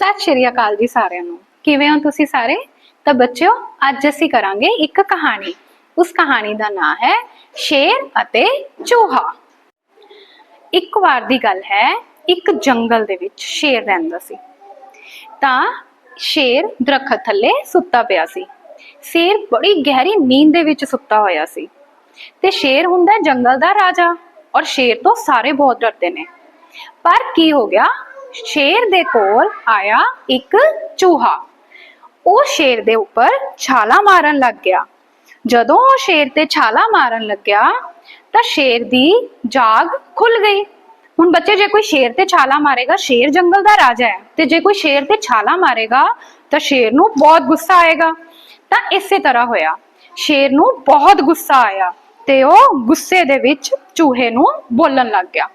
ਸਤਿ ਸ਼੍ਰੀ ਅਕਾਲ ਜੀ ਸਾਰਿਆਂ ਨੂੰ। ਕਿਵੇਂ ਹੋ ਤੁਸੀਂ ਸਾਰੇ? ਤਾਂ ਬੱਚਿਓ, ਅੱਜ ਅਸੀਂ ਕਰਾਂਗੇ ਇੱਕ ਕਹਾਣੀ। ਉਸ ਕਹਾਣੀ ਦਾ ਨਾਮ ਹੈ ਸ਼ੇਰ ਅਤੇ ਚੂਹਾ। ਇੱਕ ਵਾਰ ਦੀ ਗੱਲ ਹੈ, ਇੱਕ ਜੰਗਲ ਦੇ ਵਿੱਚ ਸ਼ੇਰ ਰਹਿੰਦਾ ਸੀ। ਤਾਂ ਸ਼ੇਰ ਦਰਖਤ ਥੱਲੇ ਸੁੱਤਾ ਪਿਆ ਸੀ। ਸ਼ੇਰ ਬੜੀ ਗਹਿਰੀ ਨੀਂਦ ਦੇ ਵਿੱਚ ਸੁੱਤਾ ਹੋਇਆ ਸੀ। ਤੇ ਸ਼ੇਰ ਹੁੰਦਾ ਜੰਗਲ ਦਾ ਰਾਜਾ ਔਰ ਸ਼ੇਰ ਤੋਂ ਸਾਰੇ ਬਹੁਤ ਡਰਦੇ ਨੇ। ਪਰ ਕੀ ਹੋ ਗਿਆ? ਸ਼ੇਰ ਦੇ ਕੋਲ ਆਇਆ ਇੱਕ ਚੂਹਾ। ਉਹ ਸ਼ੇਰ ਦੇ ਉੱਪਰ ਛਾਲਾ ਮਾਰਨ ਲੱਗ ਗਿਆ। ਜਦੋਂ ਉਹ ਸ਼ੇਰ ਤੇ ਛਾਲਾ ਮਾਰਨ ਲੱਗਿਆ, ਤਾਂ ਸ਼ੇਰ ਦੀ ਜਾਗ ਖੁੱਲ ਗਈ। ਹੁਣ ਬੱਚੇ, ਜੇ ਕੋਈ ਸ਼ੇਰ ਤੇ ਛਾਲਾ ਮਾਰੇਗਾ, ਸ਼ੇਰ ਜੰਗਲ ਦਾ ਰਾਜਾ ਹੈ। ਤੇ ਜੇ ਕੋਈ ਸ਼ੇਰ ਤੇ ਛਾਲਾ ਮਾਰੇਗਾ, ਤਾਂ ਸ਼ੇਰ ਨੂੰ ਬਹੁਤ ਗੁੱਸਾ ਆਏਗਾ। ਤਾਂ ਇਸੇ ਤਰ੍ਹਾਂ ਹੋਇਆ। ਸ਼ੇਰ ਨੂੰ ਬਹੁਤ ਗੁੱਸਾ ਆਇਆ ਤੇ ਉਹ ਗੁੱਸੇ ਦੇ ਵਿੱਚ ਚੂਹੇ ਨੂੰ ਬੋਲਣ ਲੱਗ ਗਿਆ।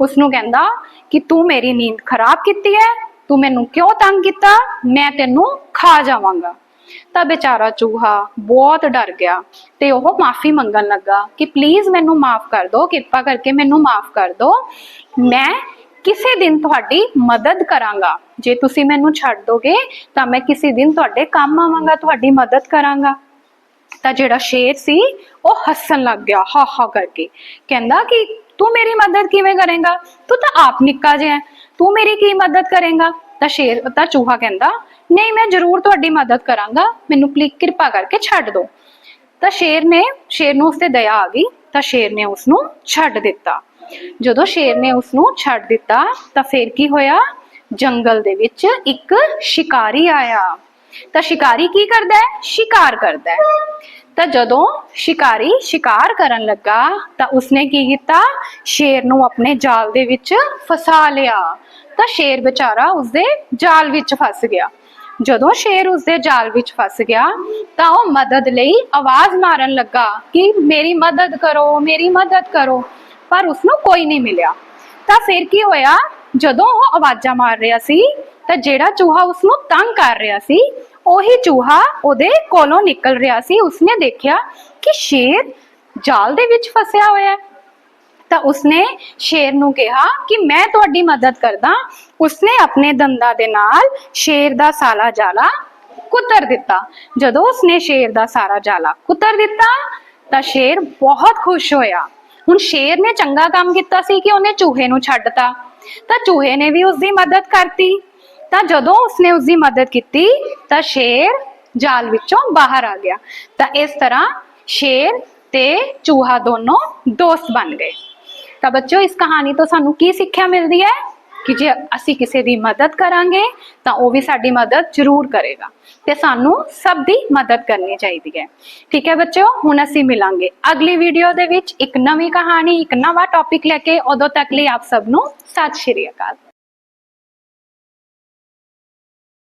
ਉਸ ਨੂੰ ਕਹਿੰਦਾ ਕਿ ਤੂੰ ਮੇਰੀ ਨੀਂਦ ਖਰਾਬ ਕੀਤੀ ਹੈ, ਤੂੰ ਮੈਨੂੰ ਕਿਉਂ ਤੰਗ ਕੀਤਾ? ਮੈਂ ਤੈਨੂੰ ਖਾ ਜਾਵਾਂਗਾ। ਤਾਂ ਬੇਚਾਰਾ ਚੂਹਾ ਬਹੁਤ ਡਰ ਗਿਆ ਤੇ ਉਹ ਮਾਫੀ ਮੰਗਣ ਲੱਗਾ ਕਿ ਪਲੀਜ਼ ਮੈਨੂੰ ਮਾਫ ਕਰ ਦਿਓ ਕਿਰਪਾ ਕਰਕੇ ਮੈਨੂੰ ਮਾਫ ਕਰ ਦਿਓ ਮੈਂ ਕਿਸੇ ਦਿਨ ਤੁਹਾਡੀ ਮਦਦ ਕਰਾਂਗਾ। ਜੇ ਤੁਸੀਂ ਮੈਨੂੰ ਛੱਡ ਦੋਗੇ ਤਾਂ ਮੈਂ ਕਿਸੇ ਦਿਨ ਤੁਹਾਡੇ ਕੰਮ ਆਵਾਂਗਾ, ਤੁਹਾਡੀ ਮਦਦ ਕਰਾਂਗਾ। ਤਾਂ ਜਿਹੜਾ ਸ਼ੇਰ ਸੀ, ਉਹ ਹੱਸਣ ਲੱਗ ਗਿਆ, ਹਾ ਹਾ ਕਰਕੇ। ਕਹਿੰਦਾ ਕਿ ਤੂੰ ਮੇਰੀ ਮਦਦ ਕਿਵੇਂ ਕਰੇਗਾ? ਤੂੰ ਤਾਂ ਆਪ ਨਿੱਕਾ ਜਿਹਾ ਤੂੰ ਮੇਰੀ ਕੀ ਮਦਦ ਕਰੇਗਾ? ਤਾਂ ਸ਼ੇਰ, ਤਾਂ ਚੂਹਾ ਕਹਿੰਦਾ, ਨਹੀਂ, ਮੈਂ ਜ਼ਰੂਰ ਤੁਹਾਡੀ ਮਦਦ ਕਰਾਂਗਾ। ਮੈਨੂੰ ਪਲੀਜ਼ ਕਿਰਪਾ ਕਰਕੇ ਛੱਡ ਦਿਓ ਤਾਂ ਸ਼ੇਰ ਨੇ, ਸ਼ੇਰ ਨੂੰ ਉਸ ਤੇ ਦਇਆ ਆ ਗਈ। ਤਾਂ ਸ਼ੇਰ ਨੇ ਉਸ ਨੂੰ ਛੱਡ ਦਿੱਤਾ। ਜਦੋਂ ਸ਼ੇਰ ਨੇ ਉਸ ਨੂੰ ਛੱਡ ਦਿੱਤਾ, ਤਾਂ ਫਿਰ ਕੀ ਹੋਇਆ? ਜੰਗਲ ਦੇ ਵਿੱਚ ਇੱਕ ਸ਼ਿਕਾਰੀ ਆਇਆ। ਤਾਂ ਸ਼ਿਕਾਰੀ ਕੀ ਕਰਦਾ ਹੈ? ਸ਼ਿਕਾਰ ਕਰਦਾ ਹੈ। ਤਾਂ ਜਦੋਂ ਸ਼ਿਕਾਰੀ ਸ਼ਿਕਾਰ ਕਰਨ ਲੱਗਾ, ਤਾਂ ਉਸਨੇ ਕੀ ਕੀਤਾ? ਸ਼ੇਰ ਨੂੰ ਆਪਣੇ ਜਾਲ ਦੇ ਵਿੱਚ ਫਸਾ ਲਿਆ। ਤਾਂ ਸ਼ੇਰ ਵਿਚਾਰਾ ਉਸਦੇ ਜਾਲ ਵਿੱਚ ਫਸ ਗਿਆ। ਜਦੋਂ ਸ਼ੇਰ ਉਸਦੇ ਜਾਲ ਵਿੱਚ ਫਸ ਗਿਆ, ਤਾਂ ਉਹ ਮਦਦ ਲਈ ਆਵਾਜ਼ ਮਾਰਨ ਲੱਗਾ ਕਿ ਮੇਰੀ ਮਦਦ ਕਰੋ, ਮੇਰੀ ਮਦਦ ਕਰੋ। ਪਰ ਉਸਨੂੰ ਕੋਈ ਨਹੀਂ ਮਿਲਿਆ। ਤਾਂ ਫਿਰ ਕੀ ਹੋਇਆ? ਜਦੋਂ ਉਹ ਆਵਾਜ਼ਾਂ ਮਾਰ ਰਿਹਾ ਸੀ ਤਾਂ ਜਿਹੜਾ ਚੂਹਾ ਉਸ ਨੂੰ ਤੰਗ ਕਰ ਰਿਹਾ ਸੀ, ਉਹੀ ਚੂਹਾ ਉਹਦੇ ਕੋਲੋਂ ਨਿਕਲ ਰਿਹਾ ਸੀ। ਉਸਨੇ ਦੇਖਿਆ ਕਿ ਸ਼ੇਰ ਜਾਲ ਦੇ ਵਿੱਚ ਫਸਿਆ ਹੋਇਆ ਹੈ। ਤਾਂ ਉਸਨੇ ਸ਼ੇਰ ਨੂੰ ਕਿਹਾ ਕਿ ਮੈਂ ਤੁਹਾਡੀ ਮਦਦ ਕਰਦਾ। ਉਸਨੇ ਆਪਣੇ ਦੰਦਾਂ ਦੇ ਨਾਲ ਸ਼ੇਰ ਦਾ ਸਾਲਾ ਜਾਲਾ ਕੁਤਰ ਦਿੱਤਾ। ਜਦੋਂ ਉਸਨੇ ਸ਼ੇਰ ਦਾ ਸਾਰਾ ਜਾਲਾ ਕੁਤਰ ਦਿੱਤਾ, ਤਾਂ ਸ਼ੇਰ ਬਹੁਤ ਖੁਸ਼ ਹੋਇਆ। ਹੁਣ ਸ਼ੇਰ ਨੇ ਚੰਗਾ ਕੰਮ ਕੀਤਾ ਸੀ ਕਿ ਉਹਨੇ ਚੂਹੇ ਨੂੰ ਛੱਡਤਾ। ਤਾਂ ਚੂਹੇ ਨੇ ਵੀ ਉਸਦੀ ਮਦਦ ਕਰਤੀ। ਤਾਂ ਜਦੋਂ ਉਸਨੇ ਉਸਦੀ ਮਦਦ ਕੀਤੀ, ਤਾਂ ਸ਼ੇਰ ਜਾਲ ਵਿੱਚੋਂ ਬਾਹਰ ਆ ਗਿਆ। ਤਾਂ ਇਸ ਤਰ੍ਹਾਂ ਸ਼ੇਰ ਤੇ ਚੂਹਾ ਦੋਨੋਂ ਦੋਸਤ ਬਣ ਗਏ। ਤਾਂ ਬੱਚਿਓ, ਇਸ ਕਹਾਣੀ ਤੋਂ ਸਾਨੂੰ ਕੀ ਸਿੱਖਿਆ ਮਿਲਦੀ ਹੈ? ਕਿ ਜੇ ਅਸੀਂ ਕਿਸੇ ਦੀ ਮਦਦ ਕਰਾਂਗੇ, ਤਾਂ ਉਹ ਵੀ ਸਾਡੀ ਮਦਦ ਜ਼ਰੂਰ ਕਰੇਗਾ ਤੇ ਸਾਨੂੰ ਸਭ ਦੀ ਮਦਦ ਕਰਨੀ ਚਾਹੀਦੀ ਹੈ। ਠੀਕ ਹੈ ਬੱਚਿਓ, ਹੁਣ ਅਸੀਂ ਮਿਲਾਂਗੇ ਅਗਲੀ ਵੀਡੀਓ ਦੇ ਵਿੱਚ ਇੱਕ ਨਵੀਂ ਕਹਾਣੀ, ਇੱਕ ਨਵਾਂ ਟੌਪਿਕ ਲੈ ਕੇ। ਉਦੋਂ ਤੱਕ ਲਈ ਆਪ ਸਭ ਨੂੰ ਸਤਿ ਸ਼੍ਰੀ ਅਕਾਲ।